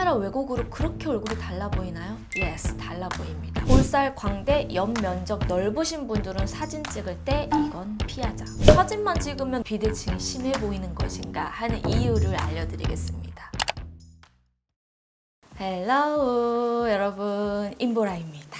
카메라 왜곡으로 그렇게 얼굴이 달라 보이나요? Yes, 달라 보입니다. 볼살, 광대, 옆 면적 넓으신 분들은 사진 찍을 때 이건 피하자. 사진만 찍으면 비대칭이 심해 보이는 것인가 하는 이유를 알려드리겠습니다. 헬로 여러분 임보라입니다.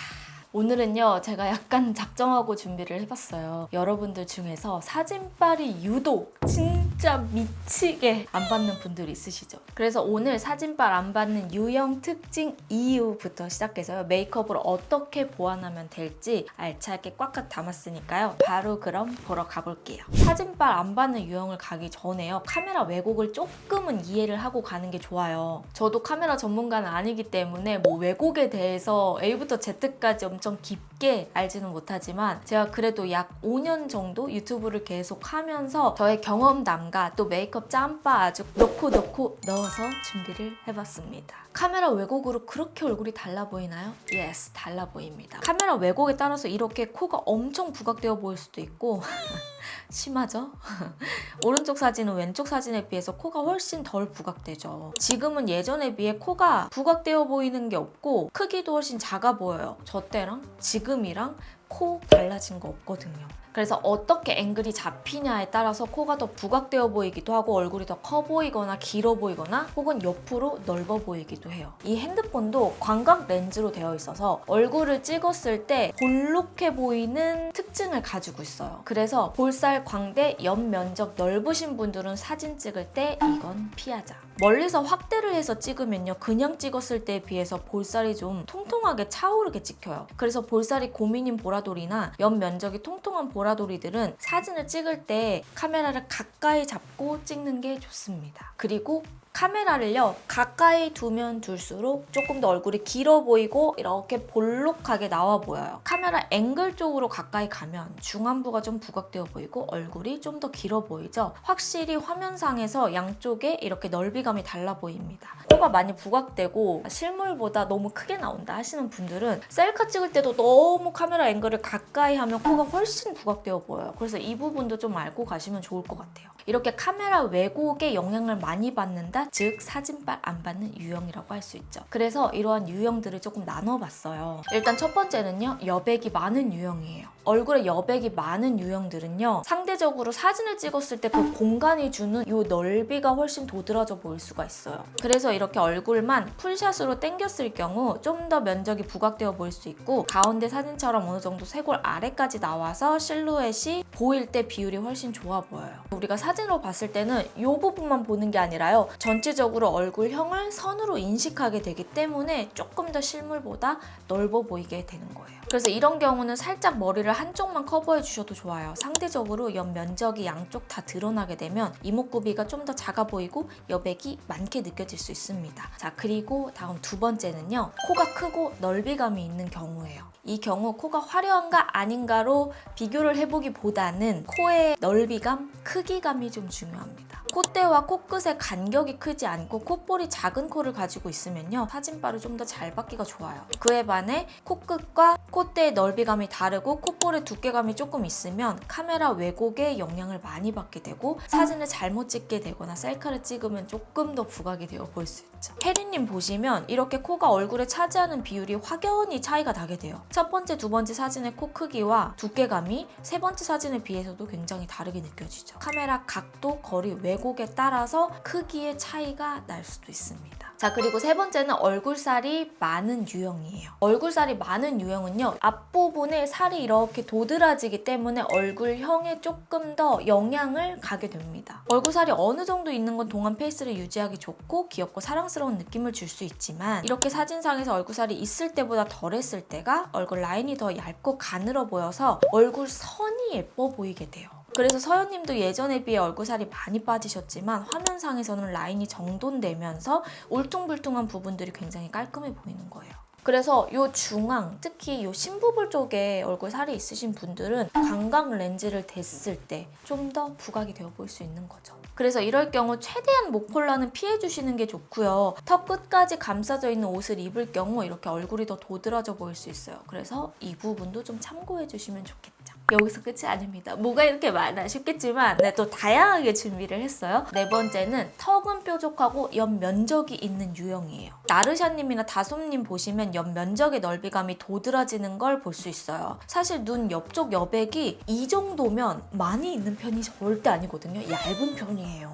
오늘은요 제가 약간 작정하고 준비를 해봤어요. 여러분들 중에서 사진빨이 유독 진 짜 미치게 안 받는 분들이 있으시죠. 그래서 오늘 사진빨 안 받는 유형 특징 이유부터 시작해서요 메이크업을 어떻게 보완하면 될지 알차게 꽉꽉 담았으니까요. 바로 그럼 보러 가볼게요. 사진빨 안 받는 유형을 가기 전에요 카메라 왜곡을 조금은 이해를 하고 가는 게 좋아요. 저도 카메라 전문가는 아니기 때문에 뭐 왜곡에 대해서 A부터 Z까지 엄청 깊게 알지는 못하지만 제가 그래도 약 5년 정도 유튜브를 계속 하면서 저의 경험담과 또 메이크업 짬바 아주 넣고 넣고 넣어서 준비를 해봤습니다. 카메라 왜곡으로 그렇게 얼굴이 달라 보이나요? Yes, 달라 보입니다. 카메라 왜곡에 따라서 이렇게 코가 엄청 부각되어 보일 수도 있고 심하죠? 오른쪽 사진은 왼쪽 사진에 비해서 코가 훨씬 덜 부각되죠. 지금은 예전에 비해 코가 부각되어 보이는 게 없고 크기도 훨씬 작아 보여요. 저 때랑 지금이랑 코 달라진 거 없거든요. 그래서 어떻게 앵글이 잡히냐에 따라서 코가 더 부각되어 보이기도 하고 얼굴이 더 커 보이거나 길어 보이거나 혹은 옆으로 넓어 보이기도 해요. 이 핸드폰도 광각 렌즈로 되어 있어서 얼굴을 찍었을 때 볼록해 보이는 특징을 가지고 있어요. 그래서 볼살, 광대, 옆 면적 넓으신 분들은 사진 찍을 때 이건 피하자. 멀리서 확대를 해서 찍으면요. 그냥 찍었을 때에 비해서 볼살이 좀 통통하게 차오르게 찍혀요. 그래서 볼살이 고민인 보라 돌이나 옆 면적이 통통한 보라돌이들은 사진을 찍을 때 카메라를 가까이 잡고 찍는 게 좋습니다. 그리고 카메라를요 가까이 두면 둘수록 조금 더 얼굴이 길어 보이고 이렇게 볼록하게 나와 보여요. 카메라 앵글 쪽으로 가까이 가면 중안부가 좀 부각되어 보이고 얼굴이 좀 더 길어 보이죠? 확실히 화면상에서 양쪽에 이렇게 넓이감이 달라 보입니다. 코가 많이 부각되고 실물보다 너무 크게 나온다 하시는 분들은 셀카 찍을 때도 너무 카메라 앵글을 가까이 하면 코가 훨씬 부각되어 보여요. 그래서 이 부분도 좀 알고 가시면 좋을 것 같아요. 이렇게 카메라 왜곡에 영향을 많이 받는다 즉 사진빨 안 받는 유형이라고 할 수 있죠. 그래서 이러한 유형들을 조금 나눠봤어요. 일단 첫 번째는요. 여백이 많은 유형이에요. 얼굴에 여백이 많은 유형들은요. 상대적으로 사진을 찍었을 때 그 공간이 주는 이 넓이가 훨씬 도드라져 보일 수가 있어요. 그래서 이렇게 얼굴만 풀샷으로 당겼을 경우 좀 더 면적이 부각되어 보일 수 있고 가운데 사진처럼 어느 정도 쇄골 아래까지 나와서 실루엣이 보일 때 비율이 훨씬 좋아 보여요. 우리가 사진으로 봤을 때는 이 부분만 보는 게 아니라요. 전체적으로 얼굴형을 선으로 인식하게 되기 때문에 조금 더 실물보다 넓어 보이게 되는 거예요. 그래서 이런 경우는 살짝 머리를 한쪽만 커버해 주셔도 좋아요. 상대적으로 옆 면적이 양쪽 다 드러나게 되면 이목구비가 좀 더 작아 보이고 여백이 많게 느껴질 수 있습니다. 자, 그리고 다음 두 번째는요. 코가 크고 넓이감이 있는 경우예요. 이 경우 코가 화려한가 아닌가로 비교를 해보기보다는 코의 넓이감, 크기감이 좀 중요합니다. 콧대와 코끝의 간격이 크지 않고 콧볼이 작은 코를 가지고 있으면요 사진빨을 좀 더 잘 받기가 좋아요. 그에 반해 코끝과 콧대의 넓이감이 다르고 콧볼의 두께감이 조금 있으면 카메라 왜곡에 영향을 많이 받게 되고 사진을 잘못 찍게 되거나 셀카를 찍으면 조금 더 부각이 되어 보일 수 있 죠. 혜리님 보시면 이렇게 코가 얼굴에 차지하는 비율이 확연히 차이가 나게 돼요. 첫 번째, 두 번째 사진의 코 크기와 두께감이 세 번째 사진에 비해서도 굉장히 다르게 느껴지죠. 카메라 각도, 거리, 왜곡에 따라서 크기의 차이가 날 수도 있습니다. 자, 그리고 세 번째는 얼굴살이 많은 유형이에요. 얼굴살이 많은 유형은요, 앞부분에 살이 이렇게 도드라지기 때문에 얼굴형에 조금 더 영향을 가게 됩니다. 얼굴살이 어느 정도 있는 건 동안 페이스를 유지하기 좋고 귀엽고 사랑스러운 느낌을 줄 수 있지만 이렇게 사진상에서 얼굴살이 있을 때보다 덜했을 때가 얼굴 라인이 더 얇고 가늘어 보여서 얼굴 선이 예뻐 보이게 돼요. 그래서 서현님도 예전에 비해 얼굴살이 많이 빠지셨지만 화면상에서는 라인이 정돈되면서 울퉁불퉁한 부분들이 굉장히 깔끔해 보이는 거예요. 그래서 요 중앙, 특히 요 심부볼 쪽에 얼굴 살이 있으신 분들은 광각 렌즈를 댔을 때 좀 더 부각이 되어 보일 수 있는 거죠. 그래서 이럴 경우 최대한 목폴라는 피해 주시는 게 좋고요. 턱 끝까지 감싸져 있는 옷을 입을 경우 이렇게 얼굴이 더 도드라져 보일 수 있어요. 그래서 이 부분도 좀 참고해 주시면 좋겠죠. 여기서 끝이 아닙니다. 뭐가 이렇게 많아 싶겠지만 네, 또 다양하게 준비를 했어요. 네 번째는 턱은 뾰족하고 옆 면적이 있는 유형이에요. 나르샤님이나 다솜님 보시면 옆 면적의 넓이감이 도드라지는 걸 볼 수 있어요. 사실 눈 옆쪽 여백이 이 정도면 많이 있는 편이 절대 아니거든요. 얇은 편이에요.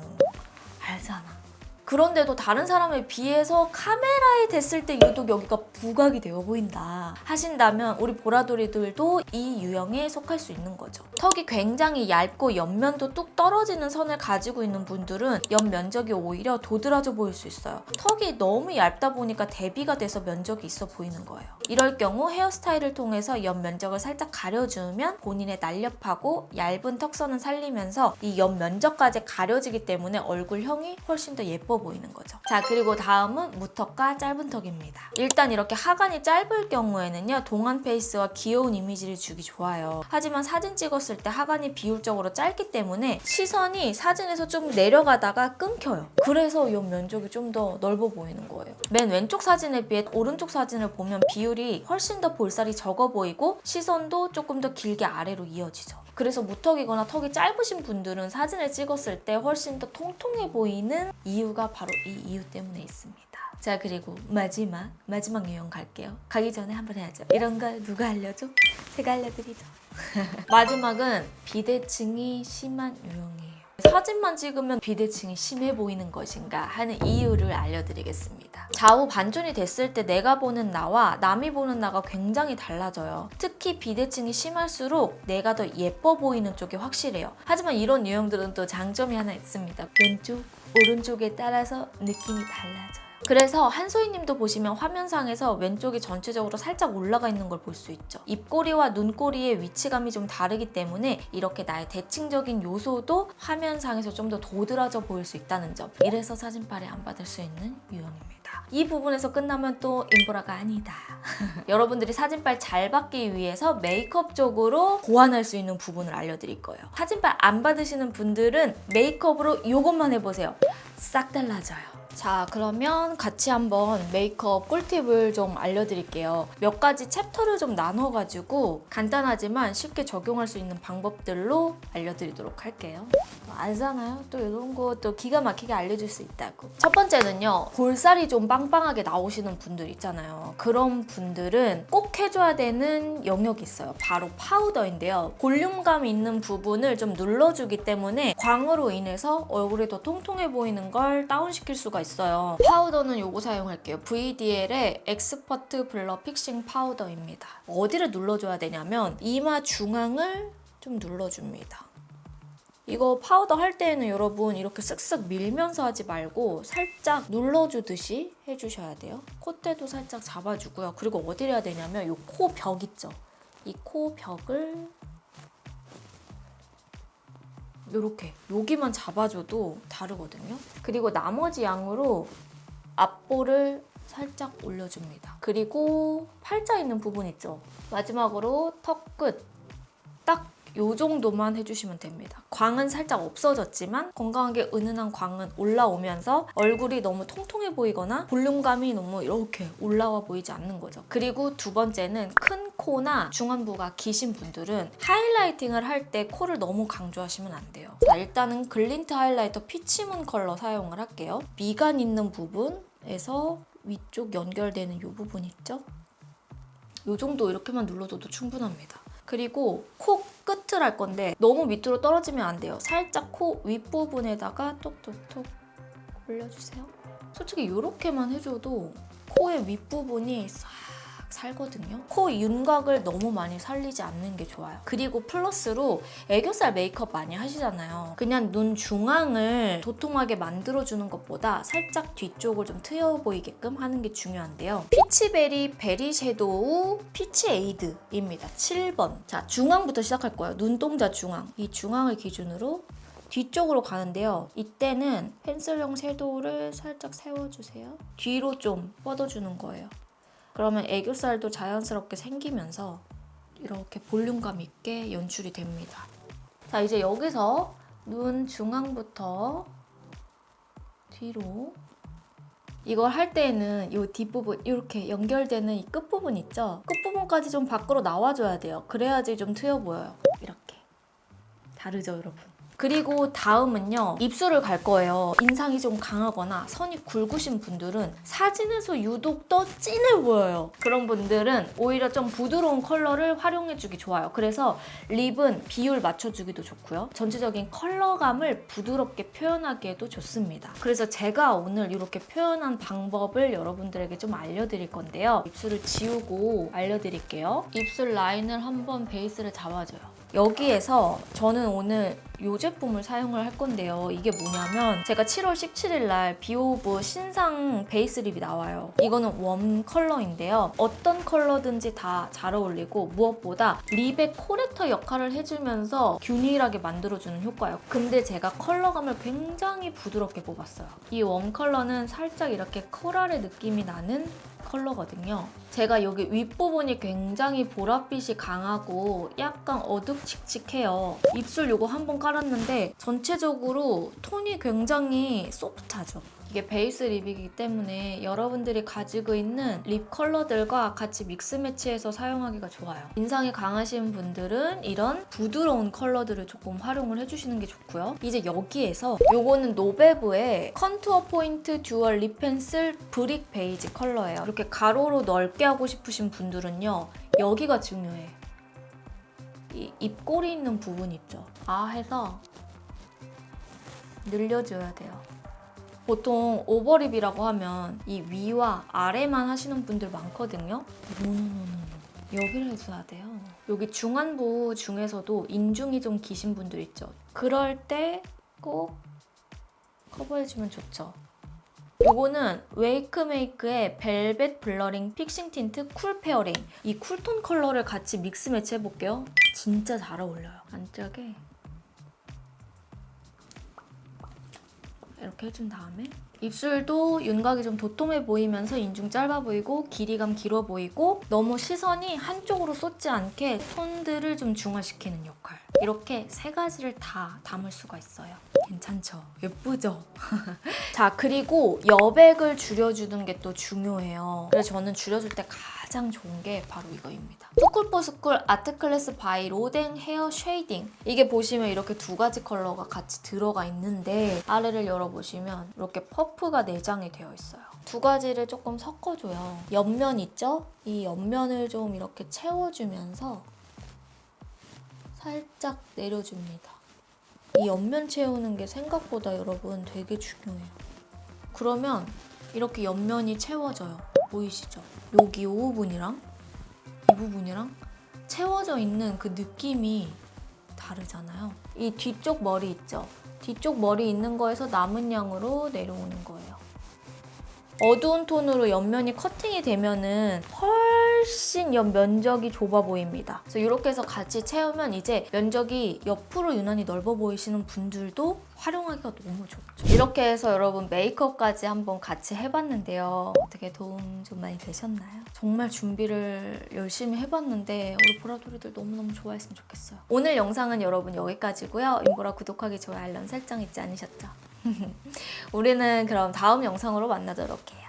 알잖아. 그런데도 다른 사람에 비해서 카메라에 댔을 때 유독 여기가 부각이 되어 보인다 하신다면 우리 보라돌이들도 이 유형에 속할 수 있는 거죠. 턱이 굉장히 얇고 옆면도 뚝 떨어지는 선을 가지고 있는 분들은 옆 면적이 오히려 도드라져 보일 수 있어요. 턱이 너무 얇다 보니까 대비가 돼서 면적이 있어 보이는 거예요. 이럴 경우 헤어스타일을 통해서 옆 면적을 살짝 가려주면 본인의 날렵하고 얇은 턱선은 살리면서 이 옆 면적까지 가려지기 때문에 얼굴형이 훨씬 더 예뻐 보이는 거죠. 자 그리고 다음은 무턱과 짧은 턱입니다. 일단 이렇게 하관이 짧을 경우에는요 동안 페이스와 귀여운 이미지를 주기 좋아요. 하지만 사진 찍었을 때 하관이 비율적으로 짧기 때문에 시선이 사진에서 좀 내려가다가 끊겨요. 그래서 옆 면적이 좀 더 넓어 보이는 거예요. 맨 왼쪽 사진에 비해 오른쪽 사진을 보면 비율이 훨씬 더 볼살이 적어 보이고 시선도 조금 더 길게 아래로 이어지죠. 그래서 무턱이거나 턱이 짧으신 분들은 사진을 찍었을 때 훨씬 더 통통해 보이는 이유가 바로 이 이유 때문에 있습니다. 자 그리고 마지막 마지막 유형 갈게요. 가기 전에 한번 해야죠. 이런 거 누가 알려줘? 제가 알려드리죠. 마지막은 비대칭이 심한 유형이에요. 사진만 찍으면 비대칭이 심해 보이는 것인가 하는 이유를 알려드리겠습니다. 좌우 반전이 됐을 때 내가 보는 나와 남이 보는 나가 굉장히 달라져요. 특히 비대칭이 심할수록 내가 더 예뻐 보이는 쪽이 확실해요. 하지만 이런 유형들은 또 장점이 하나 있습니다. 왼쪽, 오른쪽에 따라서 느낌이 달라져요. 그래서 한소희님도 보시면 화면상에서 왼쪽이 전체적으로 살짝 올라가 있는 걸 볼 수 있죠. 입꼬리와 눈꼬리의 위치감이 좀 다르기 때문에 이렇게 나의 대칭적인 요소도 화면상에서 좀 더 도드라져 보일 수 있다는 점. 이래서 사진빨에 안 받을 수 있는 유형입니다. 이 부분에서 끝나면 또 인보라가 아니다. 여러분들이 사진빨 잘 받기 위해서 메이크업적으로 보완할 수 있는 부분을 알려드릴 거예요. 사진빨 안 받으시는 분들은 메이크업으로 이것만 해보세요. 싹 달라져요. 자, 그러면 같이 한번 메이크업 꿀팁을 좀 알려드릴게요. 몇 가지 챕터를 좀 나눠 가지고 간단하지만 쉽게 적용할 수 있는 방법들로 알려드리도록 할게요. 또 알잖아요. 또 이런 거 또 기가 막히게 알려줄 수 있다고. 첫 번째는요. 볼살이 좀 빵빵하게 나오시는 분들 있잖아요. 그런 분들은 꼭 해줘야 되는 영역이 있어요. 바로 파우더인데요. 볼륨감 있는 부분을 좀 눌러주기 때문에 광으로 인해서 얼굴이 더 통통해 보이는 걸 다운시킬 수가. 파우더는 요거 사용할게요. VDL의 엑스퍼트 블러 픽싱 파우더입니다. 어디를 눌러줘야 되냐면 이마 중앙을 좀 눌러줍니다. 이거 파우더 할 때에는 여러분 이렇게 쓱쓱 밀면서 하지 말고 살짝 눌러주듯이 해주셔야 돼요. 콧대도 살짝 잡아주고요. 그리고 어디를 해야 되냐면 이 코 벽 있죠? 이 코 벽을 이렇게 여기만 잡아줘도 다르거든요. 그리고 나머지 양으로 앞볼을 살짝 올려줍니다. 그리고 팔자 있는 부분 있죠? 마지막으로 턱 끝. 딱요 정도만 해주시면 됩니다. 광은 살짝 없어졌지만 건강하게 은은한 광은 올라오면서 얼굴이 너무 통통해 보이거나 볼륨감이 너무 이렇게 올라와 보이지 않는 거죠. 그리고 두 번째는 큰 코나 중안부가 기신 분들은 하이라이팅을 할 때 코를 너무 강조하시면 안 돼요. 자, 일단은 글린트 하이라이터 피치문 컬러 사용을 할게요. 미간 있는 부분에서 위쪽 연결되는 이 부분 있죠? 이 정도 이렇게만 눌러줘도 충분합니다. 그리고 코 끝을 할 건데 너무 밑으로 떨어지면 안 돼요. 살짝 코 윗부분에다가 톡톡톡 올려주세요. 솔직히 이렇게만 해줘도 코의 윗부분이 싹 살거든요. 코 윤곽을 너무 많이 살리지 않는 게 좋아요. 그리고 플러스로 애교살 메이크업 많이 하시잖아요. 그냥 눈 중앙을 도톰하게 만들어주는 것보다 살짝 뒤쪽을 좀 트여 보이게끔 하는 게 중요한데요. 피치베리 베리 섀도우 피치 에이드입니다. 7번. 자, 중앙부터 시작할 거예요. 눈동자 중앙. 이 중앙을 기준으로 뒤쪽으로 가는데요. 이때는 펜슬용 섀도우를 살짝 세워주세요. 뒤로 좀 뻗어주는 거예요. 그러면 애교살도 자연스럽게 생기면서 이렇게 볼륨감 있게 연출이 됩니다. 자, 이제 여기서 눈 중앙부터 뒤로 이걸 할 때에는 이 뒷부분 이렇게 연결되는 이 끝부분 있죠? 끝부분까지 좀 밖으로 나와줘야 돼요. 그래야지 좀 트여 보여요. 이렇게. 다르죠, 여러분? 그리고 다음은요 입술을 갈 거예요. 인상이 좀 강하거나 선이 굵으신 분들은 사진에서 유독 더 진해 보여요. 그런 분들은 오히려 좀 부드러운 컬러를 활용해주기 좋아요. 그래서 립은 비율 맞춰주기도 좋고요. 전체적인 컬러감을 부드럽게 표현하기에도 좋습니다. 그래서 제가 오늘 이렇게 표현한 방법을 여러분들에게 좀 알려드릴 건데요. 입술을 지우고 알려드릴게요. 입술 라인을 한번 베이스를 잡아줘요 여기에서 저는 오늘 이 제품을 사용을 할 건데요. 이게 뭐냐면 제가 7월 17일 날 비오브 신상 베이스 립이 나와요. 이거는 웜 컬러인데요. 어떤 컬러든지 다 잘 어울리고 무엇보다 립의 코렉터 역할을 해주면서 균일하게 만들어주는 효과예요. 근데 제가 컬러감을 굉장히 부드럽게 뽑았어요. 이 웜 컬러는 살짝 이렇게 코랄의 느낌이 나는 컬러거든요. 제가 여기 윗부분이 굉장히 보랏빛이 강하고 약간 어 둑칙칙해요. 입술 요거 한 번 깔았는데 전체적으로 톤이 굉장히 소프트하죠. 이게 베이스 립이기 때문에 여러분들이 가지고 있는 립 컬러들과 같이 믹스 매치해서 사용하기가 좋아요. 인상이 강하신 분들은 이런 부드러운 컬러들을 조금 활용을 해주시는 게 좋고요. 이제 여기에서 요거는 노베브의 컨투어 포인트 듀얼 립 펜슬 브릭 베이지 컬러예요. 이렇게 가로로 넓게 하고 싶으신 분들은요. 여기가 중요해. 이 입꼬리 있는 부분 있죠. 아 해서 늘려줘야 돼요. 보통 오버립이라고 하면 이 위와 아래만 하시는 분들 많거든요. 여기를 해줘야 돼요. 여기 중안부 중에서도 인중이 좀 기신 분들 있죠. 그럴 때 꼭 커버해주면 좋죠. 요거는 웨이크메이크의 벨벳 블러링 픽싱 틴트 쿨 페어링 이 쿨톤 컬러를 같이 믹스 매치 해볼게요. 진짜 잘 어울려요. 안쪽에 이렇게 해준 다음에 입술도 윤곽이 좀 도톰해 보이면서 인중 짧아 보이고 길이감 길어 보이고 너무 시선이 한쪽으로 쏟지 않게 톤들을 좀 중화시키는 역할 이렇게 세 가지를 다 담을 수가 있어요 괜찮죠? 예쁘죠? 자 그리고 여백을 줄여주는 게 또 중요해요 그래서 저는 줄여줄 때 가장 좋은 게 바로 이거입니다 투쿨포스쿨 아트클래스 바이 로댕 헤어 쉐이딩 이게 보시면 이렇게 두 가지 컬러가 같이 들어가 있는데 아래를 열어보시면 이렇게 퍼프가 내장이 되어 있어요 두 가지를 조금 섞어줘요 옆면 있죠? 이 옆면을 좀 이렇게 채워주면서 살짝 내려줍니다 이 옆면 채우는 게 생각보다 여러분 되게 중요해요 그러면 이렇게 옆면이 채워져요 보이시죠? 여기 이 부분이랑 이 부분이랑 채워져 있는 그 느낌이 다르잖아요. 이 뒤쪽 머리 있죠? 뒤쪽 머리 있는 거에서 남은 양으로 내려오는 거예요. 어두운 톤으로 옆면이 커팅이 되면은 훨씬 옆 면적이 좁아 보입니다. 그래서 이렇게 해서 같이 채우면 이제 면적이 옆으로 유난히 넓어 보이시는 분들도 활용하기가 너무 좋죠. 이렇게 해서 여러분 메이크업까지 한번 같이 해봤는데요. 어떻게 도움 좀 많이 되셨나요? 정말 준비를 열심히 해봤는데 우리 보라돌이들 너무너무 좋아했으면 좋겠어요. 오늘 영상은 여러분 여기까지고요. 임보라 구독하기, 좋아요, 알람 설정 잊지 않으셨죠? 우리는 그럼 다음 영상으로 만나도록 해요.